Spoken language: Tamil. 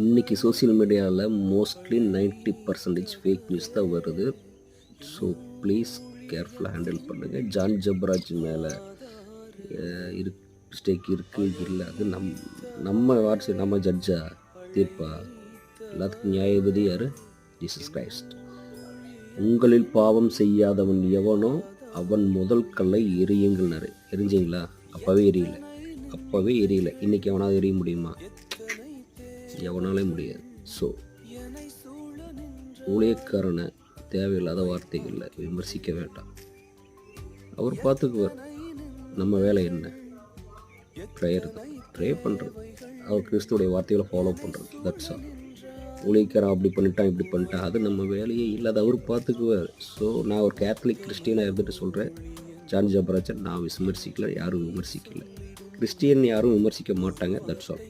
இன்றைக்கி சோஷியல் மீடியாவில் மோஸ்ட்லி 90% பர்சன்டேஜ் ஃபேக் நியூஸ் தான் வருது. ஸோ ப்ளீஸ் கேர்ஃபுல்லாக ஹேண்டில் பண்ணுங்கள் ஜான் ஜப்ராஜ் மேலே இரு மிஸ்டேக் இருக்குது இல்லை அது நம் நம்ம வாட்ஸ் நம்ம ஜட்ஜா தீர்ப்பா? எல்லாத்துக்கும் நியாயபதி யார்? ஜீசஸ் கிரைஸ்ட் உங்களில் பாவம் செய்யாதவன் எவனோ அவன் முதல் கல்லை எரியுங்கள்னாரு எரிஞ்சிங்களா? அப்போவே எரியல. அப்போவே எரியல. இன்றைக்கி எவனாவது எரிய முடியுமா? எவனாலே முடியாது. ஸோ ஊழியக்காரனை தேவையில்லாத வார்த்தைகளில் விமர்சிக்க வேண்டாம். அவர் பார்த்துக்குவார் நம்ம வேலை என்ன? ப்ரேயர் தான் ப்ரே பண்ணுறது அவர் கிறிஸ்துவோடைய வார்த்தைகளை ஃபாலோ பண்ணுறது தட்ஸ் ஆல் ஊழியக்காரன் அப்படி பண்ணிட்டான் இப்படி பண்ணிட்டான் அது நம்ம வேலையே இல்லாத அவர் பார்த்துக்குவார். ஸோ நான் ஒரு கேத்தலிக் கிறிஸ்டியனாக இருந்துட்டு சொல்கிறேன் ஜான் ஜபராஜன் நான் விமர்சிக்கல யாரும் விமர்சிக்கல. கிறிஸ்டியன் யாரும் விமர்சிக்க மாட்டாங்க தட்ஸ் ஆல்